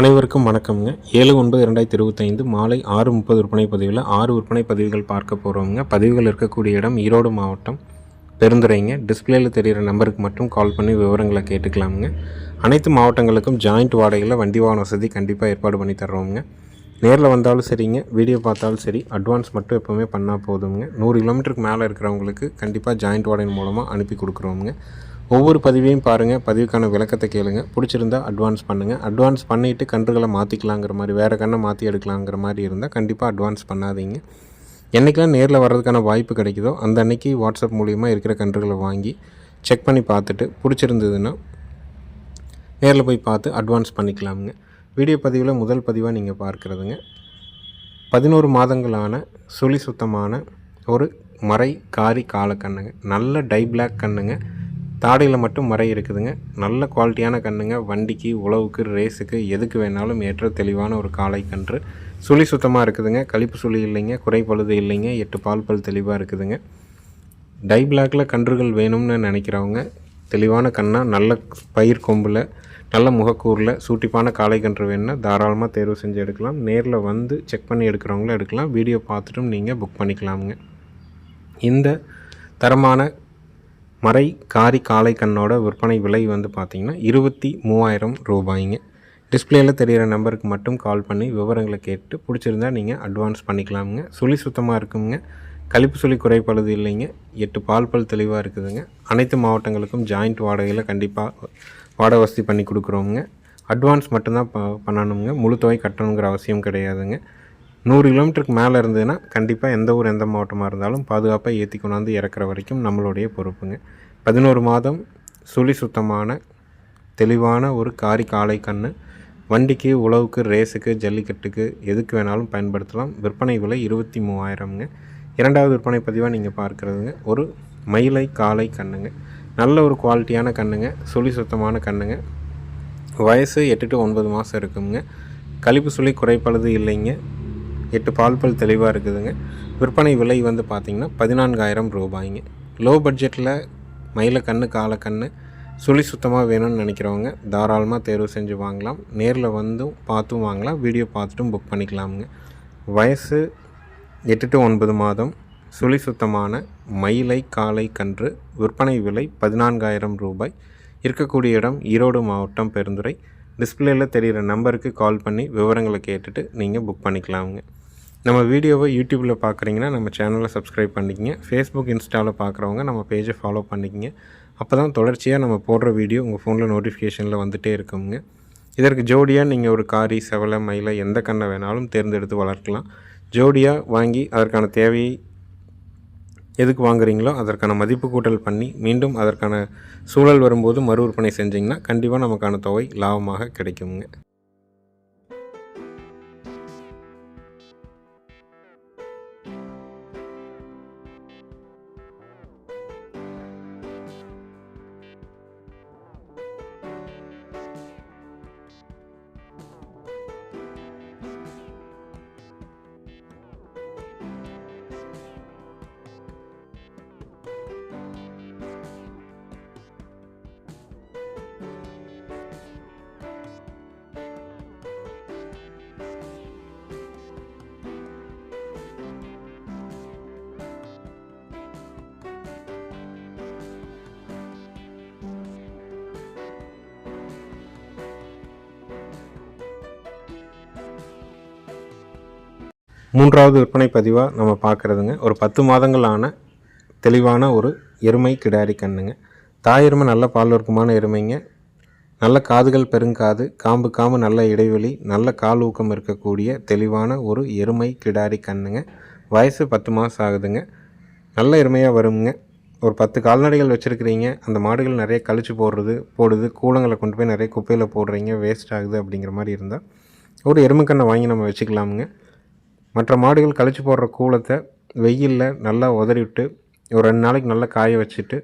அனைவருக்கும் வணக்கம்ங்க. ஏழு ஒன்பது ரெண்டாயிரத்தி இருபத்தைந்து மாலை ஆறு முப்பது விற்பனை பதிவில் ஆறு விற்பனை பதிவுகள் பார்க்க போகிறவங்க பதிவுகள் இருக்கக்கூடிய இடம் ஈரோடு மாவட்டம் பெருந்துறைங்க. டிஸ்பிளேயில் தெரிகிற நம்பருக்கு மட்டும் கால் பண்ணி விவரங்களை கேட்டுக்கலாமுங்க. அனைத்து மாவட்டங்களுக்கும் ஜாயிண்ட் வாடகையில் வண்டி வாகன வசதி கண்டிப்பாக ஏற்பாடு பண்ணி தர்றோங்க நேரில் வந்தாலும் சரிங்க. வீடியோ பார்த்தாலும் சரி. அட்வான்ஸ் மட்டும் எப்போவுமே பண்ணால் போதுங்க நூறு கிலோமீட்டருக்கு மேலே இருக்கிறவங்களுக்கு கண்டிப்பாக ஜாயிண்ட் வாடகை மூலமாக அனுப்பி கொடுக்குறோங்க ஒவ்வொரு பதிவையும் பாருங்கள் பதிவுக்கான விளக்கத்தை கேளுங்கள் பிடிச்சிருந்தா அட்வான்ஸ் பண்ணுங்கள் அட்வான்ஸ் பண்ணிவிட்டு கன்றுகளை மாற்றிக்கலாங்கிற மாதிரி வேறு கண்ணை மாற்றி எடுக்கலாங்கிற மாதிரி இருந்தால் கண்டிப்பாக அட்வான்ஸ் பண்ணாதீங்க. என்றைக்கெல்லாம் நேரில் வர்றதுக்கான வாய்ப்பு கிடைக்குதோ அந்த அன்னைக்கு வாட்ஸ்அப் மூலியமாக இருக்கிற கன்றுகளை வாங்கி செக் பண்ணி பார்த்துட்டு பிடிச்சிருந்ததுன்னா நேரில் போய் பார்த்து அட்வான்ஸ் பண்ணிக்கலாமுங்க. வீடியோ பதிவில் முதல் பதிவாக நீங்கள் பார்க்குறதுங்க. பதினோரு மாதங்களான சுழி சுத்தமான ஒரு மறை காரி காலக்கண்ணுங்க. நல்ல டை பிளாக் கண்ணுங்க. தாடையில் மட்டும் மறை இருக்குதுங்க. நல்ல குவாலிட்டியான கண்ணுங்க. வண்டிக்கு உழவுக்கு ரேஸுக்கு எதுக்கு வேணாலும் ஏற்ற தெளிவான ஒரு காளை கன்று. சுழி சுத்தமாக இருக்குதுங்க. கழிப்பு சுழி இல்லைங்க. குறைப்பழுது இல்லைங்க. எட்டு பால் பல் தெளிவாக இருக்குதுங்க. டை பிளாக்ல கன்றுகள் வேணும்னு நினைக்கிறவங்க தெளிவான கண்ணாக நல்ல பயிர் கொம்பில் நல்ல முகக்கூரில் சூட்டிப்பான காளை கன்று வேணும்னா தாராளமாக தேர்வு செஞ்சு எடுக்கலாம். நேரில் வந்து செக் பண்ணி எடுக்கிறவங்களும் எடுக்கலாம். வீடியோ பார்த்துட்டும் நீங்கள் புக் பண்ணிக்கலாமுங்க. இந்த தரமான மறை காரி காளை கண்ணோட விற்பனை விலை வந்து பார்த்திங்கன்னா இருபத்தி மூவாயிரம் ரூபாய்ங்க. டிஸ்பிளேயில் தெரிகிற நம்பருக்கு மட்டும் கால் பண்ணி விவரங்களை கேட்டு பிடிச்சிருந்தா நீங்கள் அட்வான்ஸ் பண்ணிக்கலாமுங்க. சுழி சுத்தமாக இருக்குங்க. கழிப்பு சுழி குறைப்பழுது இல்லைங்க. எட்டு பால் பல் தெளிவாக இருக்குதுங்க. அனைத்து மாவட்டங்களுக்கும் ஜாயிண்ட் வாடகையில் கண்டிப்பாக வாடகை வசதி பண்ணி கொடுக்குறோங்க அட்வான்ஸ் மட்டும்தான் ப பண்ணணுங்க. முழு தொகை கட்டணுங்கிற அவசியம் கிடையாதுங்க. நூறு கிலோமீட்டருக்கு மேலே இருந்ததுன்னா கண்டிப்பாக எந்த ஊர் எந்த மாவட்டமாக இருந்தாலும் பாதுகாப்பாக ஏற்றி கொண்டாந்து இறக்குற வரைக்கும் நம்மளுடைய பொறுப்புங்க. பதினோரு மாதம் சுழி சுத்தமான தெளிவான ஒரு காரி காலை கன்று வண்டிக்கு உழவுக்கு ரேஸுக்கு ஜல்லிக்கட்டுக்கு எதுக்கு வேணாலும் பயன்படுத்தலாம். விற்பனை விலை இருபத்தி மூவாயிரம்ங்க. இரண்டாவது விற்பனை பதிவாக நீங்கள் பார்க்குறதுங்க. ஒரு மயிலை காலை கண்ணுங்க. நல்ல ஒரு குவாலிட்டியான கண்ணுங்க. சுழி சுத்தமான கண்ணுங்க. வயசு எட்டு டு ஒன்பது மாதம் இருக்குங்க. கழிப்பு சுழி குறைப்பழுது இல்லைங்க. எட்டு பால் பல் தெளிவாக இருக்குதுங்க. விற்பனை விலை வந்து பார்த்திங்கன்னா பதினான்காயிரம் ரூபாய்ங்க. லோ பட்ஜெட்டில் மயில கண்ணு காலை கண்ணு சுழி சுத்தமாக வேணும்னு நினைக்கிறவங்க தாராளமாக தேர்வு செஞ்சு வாங்கலாம். நேரில் வந்தும் பார்த்தும் வாங்கலாம். வீடியோ பார்த்துட்டும் புக் பண்ணிக்கலாமுங்க. வயசு எட்டு டு ஒன்பது மாதம். சுழி சுத்தமான மயிலை காலை கன்று. விற்பனை விலை பதினான்காயிரம் ரூபாய். இருக்கக்கூடிய இடம் ஈரோடு மாவட்டம் பெருந்துறை. டிஸ்பிளேயில் தெரிகிற நம்பருக்கு கால் பண்ணி விவரங்களை கேட்டுட்டு நீங்கள் புக் பண்ணிக்கலாமுங்க. நம்ம வீடியோவை யூடியூப்பில் பார்க்குறீங்கன்னா நம்ம சேனலை சப்ஸ்கிரைப் பண்ணிக்கங்க. ஃபேஸ்புக் இன்ஸ்டாவில் பார்க்குறவங்க நம்ம பேஜை ஃபாலோ பண்ணிக்கங்க. அப்போ தான் தொடர்ச்சியாக நம்ம போடுற வீடியோ உங்கள் ஃபோனில் நோட்டிஃபிகேஷனில் வந்துகிட்டே இருக்குங்க. இதற்கு ஜோடியாக நீங்கள் ஒரு காரி செவலை மயிலை எந்த கண்ணை வேணாலும் தேர்ந்தெடுத்து வளர்க்கலாம். ஜோடியாக வாங்கி அதற்கான தேவையை எதுக்கு வாங்குறீங்களோ அதற்கான மதிப்பு கூட்டல் பண்ணி மீண்டும் அதற்கான சூழல் வரும்போது மறு விற்பனை செஞ்சிங்கன்னா கண்டிப்பாக நமக்கான தொகை லாபமாக கிடைக்குங்க. மூன்றாவது விற்பனை பதிவாக நம்ம பார்க்குறதுங்க. ஒரு பத்து மாதங்களான தெளிவான ஒரு எருமை கிடாரி கண்ணுங்க. தாய் எருமை நல்ல பால் வர்க்கமான எருமைங்க. நல்ல காதுகள் பெருங்காது காம்பு காம்பு நல்ல இடைவெளி நல்ல கால் ஊக்கம் இருக்கக்கூடிய தெளிவான ஒரு எருமை கிடாரி கண்ணுங்க. வயசு பத்து மாதம் ஆகுதுங்க. நல்ல எருமையாக வருங்க. ஒரு பத்து கால்நடைகள் வச்சுருக்கிறீங்க. அந்த மாடுகள் நிறைய கழிச்சு போடுறது போடுது. கூலங்களை கொண்டு போய் நிறைய குப்பையில் போடுறீங்க. வேஸ்ட் ஆகுது அப்படிங்கிற மாதிரி இருந்தால் ஒரு எருமைக்கண்ணை வாங்கி நம்ம வச்சுக்கலாமுங்க. மற்ற மாடுகள் கழிச்சு போடுற கூலத்தை வெயிலில் நல்லா உதறி விட்டு ஒரு ரெண்டு நாளைக்கு நல்லா காய வச்சுட்டு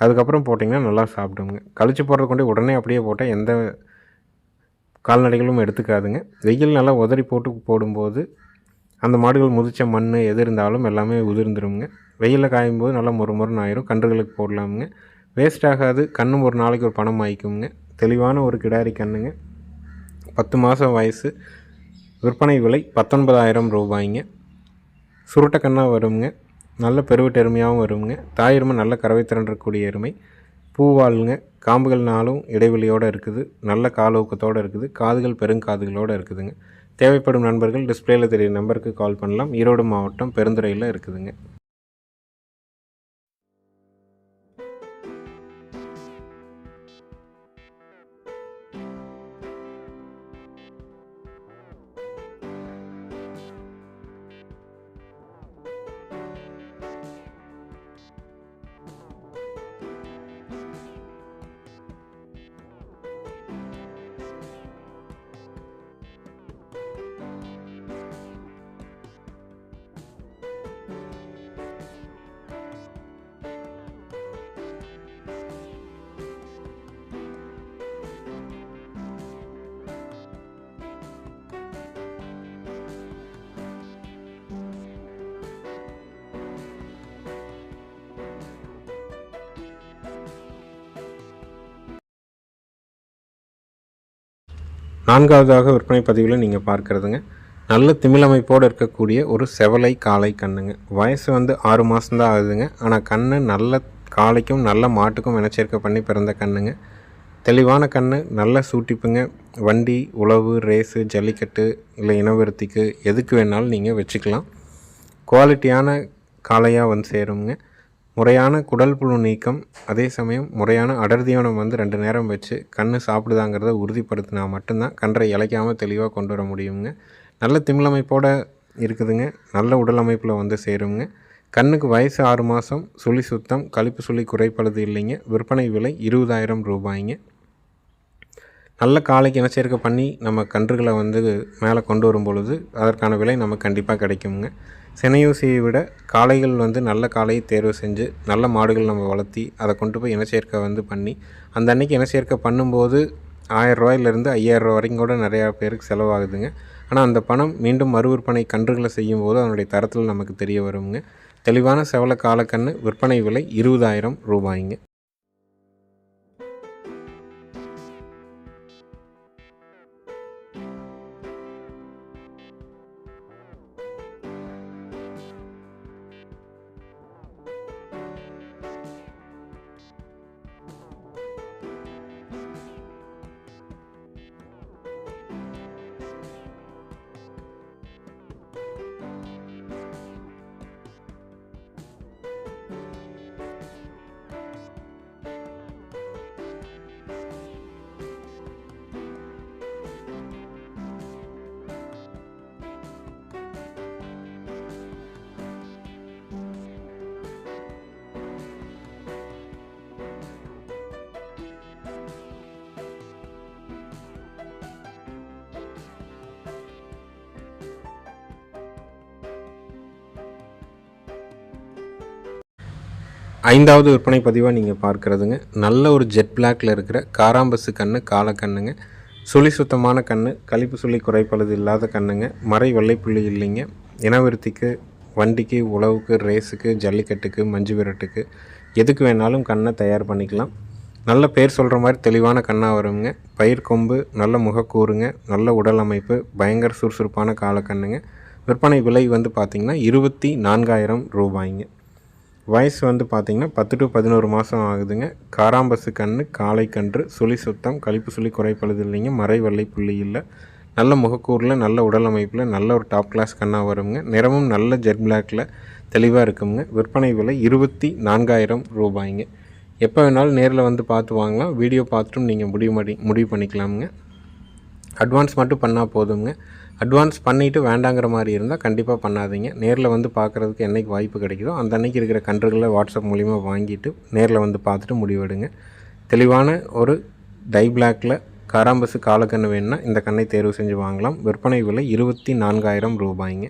அதுக்கப்புறம் போட்டிங்கன்னா நல்லா சாப்பிடுங்க. கழிச்சு போடுறது கொண்டு உடனே அப்படியே போட்டால் எந்த கால்நடைகளும் எடுத்துக்காதுங்க. வெயில் நல்லா உதறி போட்டு போடும்போது அந்த மாடுகள் முதிச்ச மண் எது இருந்தாலும் எல்லாமே உதிர்ந்துருங்க. வெயிலில் காயும் போது நல்லா மொறு மொறுன்னு ஆயிரும். கன்றுகளுக்கு போடலாமுங்க. வேஸ்ட் ஆகாது. கண்ணும் ஒரு நாளைக்கு ஒரு பணம் ஆயிக்குங்க. தெளிவான ஒரு கிடாரி கண்ணுங்க. பத்து மாதம் வயசு. விற்பனை விலை பத்தொன்பதாயிரம் ரூபாய்ங்க. சுருட்டக்கண்ணாக வருங்க. நல்ல பெருவிட்டு எருமையாகவும் வருங்க. தாய் எருமை நல்ல கறவை திரண்டக்கூடிய எருமை. பூவாளுங்க காம்புகள் நாளும் இடைவெளியோடு இருக்குது. நல்ல காலூக்கத்தோடு இருக்குது. காதுகள் பெருங்காதுகளோடு இருக்குதுங்க. தேவைப்படும் நண்பர்கள் டிஸ்பிளேயில் தெரிய நம்பருக்கு கால் பண்ணலாம். ஈரோடு மாவட்டம் பெருந்துறையில் இருக்குதுங்க. நான்காவதாக விற்பனை பதிவில் நீங்கள் பார்க்குறதுங்க. நல்ல திமிழமைப்போடு இருக்கக்கூடிய ஒரு செவலை காளை கண்ணுங்க. வயசு வந்து ஆறு மாதம்தான் ஆகுதுங்க. ஆனால் கண்ணு நல்ல காளைக்கும் நல்ல மாட்டுக்கும் இனச்சேர்க்கை பண்ணி பிறந்த கண்ணுங்க. தெளிவான கண்ணு நல்ல சூட்டிப்புங்க. வண்டி உழவு ரேஸு ஜல்லிக்கட்டு இல்லை இனவிருத்திக்கு எதுக்கு வேணாலும் நீங்கள் வச்சுக்கலாம். குவாலிட்டியான காளையாக வந்து சேருங்க முறையான குடல் புழு நீக்கம் அதே சமயம் முறையான அடர்தீவனம் வந்து ரெண்டு நேரம் வச்சு கண் சாப்பிடுதாங்கிறத உறுதிப்படுத்தினா மட்டும்தான் கன்றை இழைக்காமல் தெளிவாக கொண்டு வர முடியுங்க. நல்ல திமிழமைப்போடு இருக்குதுங்க. நல்ல உடல் அமைப்பில் வந்து சேருங்க. கண்ணுக்கு வயசு ஆறு மாதம் சுழி சுத்தம் கழிப்பு சுழி குறைப்பது இல்லைங்க. விற்பனை விலை இருபதாயிரம் ரூபாய்ங்க. நல்ல காலைக்கு இனச்சேர்க்கை பண்ணி நம்ம கன்றுகளை வந்து மேலே கொண்டு வரும் பொழுது அதற்கான விலை நமக்கு கண்டிப்பாக கிடைக்குங்க. சினையூசியை விட காளைகள் வந்து நல்ல காளையை தேர்வு செஞ்சு நல்ல மாடுகள் நம்ம வளர்த்தி அதை கொண்டு போய் இனச்சேர்க்கை வந்து பண்ணி அந்த அன்னைக்கு இனச்சேர்க்கை பண்ணும்போது ஆயிரரூவாயிலேருந்து ஐயாயிரம் வரைக்கும் கூட நிறையா பேருக்கு செலவாகுதுங்க. ஆனால் அந்த பணம் மீண்டும் மறு விற்பனை கன்றுகளை செய்யும் போது அதனுடைய தரத்தில் நமக்கு தெரிய வருங்க. தெளிவான செவல காலக்கன்று விற்பனை விலை இருபதாயிரம் ரூபாய்ங்க. ஐந்தாவது விற்பனை பதிவாக நீங்கள் பார்க்குறதுங்க. நல்ல ஒரு ஜெட் பிளாக்ல இருக்கிற காராம்பசு கன்று காலக்கண்ணுங்க சுழி சுத்தமான கன்று கழிப்பு சுழி குறைப்பழுது இல்லாத கண்ணுங்க. மறை வெள்ளைப்புள்ளி இல்லைங்க. இனவிருத்திக்கு வண்டிக்கு உழவுக்கு ரேஸுக்கு ஜல்லிக்கட்டுக்கு மஞ்சு விரட்டுக்கு எதுக்கு வேணாலும் கண்ணை தயார் பண்ணிக்கலாம். நல்ல பேர் சொல்கிற மாதிரி தெளிவான கண்ணாக வருங்க. பயிர் கொம்பு நல்ல முகக்கூறுங்க நல்ல உடல் அமைப்பு பயங்கர சுறுசுறுப்பான காலக்கண்ணுங்க விற்பனை விலை வந்து பார்த்திங்கன்னா இருபத்தி நான்காயிரம் ரூபாய்ங்க. வயசு வந்து பார்த்திங்கன்னா பத்து டு பதினோரு மாதம் ஆகுதுங்க. காராம்பசு கன்று காளை கன்று சுழி சுத்தம் கழிப்பு சுழி குறைப்பழுது இல்லைங்க. மறை வெள்ளை புள்ளி இல்லை. நல்ல முகக்கூரில் நல்ல உடல் அமைப்பில் நல்ல ஒரு டாப் கிளாஸ் கண்ணாக வருங்க. நிறமும் நல்ல ஜெட் பிளாக்கில் தெளிவாக இருக்குங்க. விற்பனை விலை இருபத்தி நான்காயிரம் ரூபாய்ங்க. எப்போ வேணாலும் நேரில் வந்து பார்த்து வாங்கலாம். வீடியோ பார்த்துட்டும் நீங்கள் முடிவு பண்ணி முடிவு பண்ணிக்கலாமுங்க. அட்வான்ஸ் மட்டும் பண்ணால் போதுங்க அட்வான்ஸ் பண்ணிவிட்டு வேண்டாங்கிற மாதிரி இருந்தால் கண்டிப்பாக பண்ணாதீங்க. நேரில் வந்து பார்க்குறதுக்கு என்றைக்கு வாய்ப்பு கிடைக்குதோ அந்த அன்னைக்கு இருக்கிற கன்றுகளை வாட்ஸ்அப் மூலிமா வாங்கிட்டு நேரில் வந்து பார்த்துட்டு முடிவெடுங்க. தெளிவான ஒரு டை பிளாக்கில் காராம்பசு காலக்கன்று வேணுன்னா இந்த கண்ணை தேர்வு செஞ்சு வாங்கலாம். விற்பனை விலை இருபத்தி நான்காயிரம் ரூபாய்ங்க.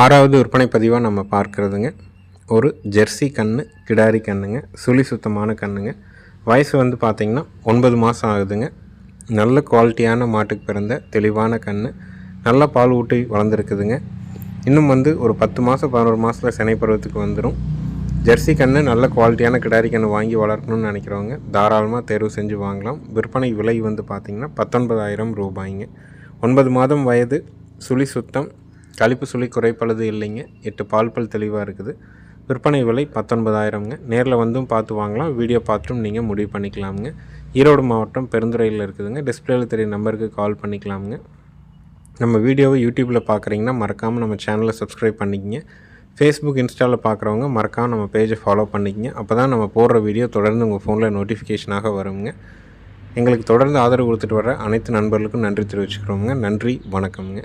ஆறாவது விற்பனை பதிவாக நம்ம பார்க்குறதுங்க. ஒரு ஜெர்சி கன்று கிடாரி கன்றுங்க சுழி சுத்தமான கன்றுங்க வயசு வந்து பார்த்திங்கன்னா ஒன்பது மாதம் ஆகுதுங்க. நல்ல குவாலிட்டியான மாட்டுக்கு பிறந்த தெளிவான கன்று நல்லா பால் ஊட்டி வளர்ந்துருக்குதுங்க. இன்னும் வந்து ஒரு பத்து மாதம் பதினோரு மாதத்தில் சினை பருவத்துக்கு வந்துடும் ஜெர்சி கன்று நல்ல குவாலிட்டியான கிடாரி கன்று வாங்கி வளர்க்கணும்னு நினைக்கிறவங்க தாராளமாக தேர்வு செஞ்சு வாங்கலாம். விற்பனை விலை வந்து பார்த்திங்கன்னா பத்தொன்பதாயிரம் ரூபாய்ங்க. ஒன்பது மாதம் வயது சுழி சுத்தம் கழிப்பு சுழி குறைப்பழுது இல்லைங்க. எட்டு பால் பல் தெளிவாக இருக்குது. விற்பனை விலை பத்தொன்பதாயிரம்ங்க. நேரில் வந்தும் பார்த்து வாங்கலாம். வீடியோ பார்த்துட்டும் நீங்கள் முடிவு பண்ணிக்கலாமுங்க. ஈரோடு மாவட்டம் பெருந்துறையில் இருக்குதுங்க. டிஸ்பிளேயில் தெரிய நம்பருக்கு கால் பண்ணிக்கலாமுங்க. நம்ம வீடியோவை யூடியூப்பில் பார்க்குறீங்கன்னா மறக்காமல் நம்ம சேனலை சப்ஸ்கிரைப் பண்ணிக்கங்க. ஃபேஸ்புக் இன்ஸ்டாவில் பார்க்குறவங்க மறக்காமல் நம்ம பேஜை ஃபாலோ பண்ணிக்கங்க. அப்போ தான் நம்ம போடுற வீடியோ தொடர்ந்து உங்கள் ஃபோனில் நோட்டிஃபிகேஷனாக வருங்க. எங்களுக்கு தொடர்ந்து ஆதரவு கொடுத்துட்டு வர அனைத்து நண்பர்களுக்கும் நன்றி தெரிவிச்சுக்கிறோங்க நன்றி வணக்கம்ங்க.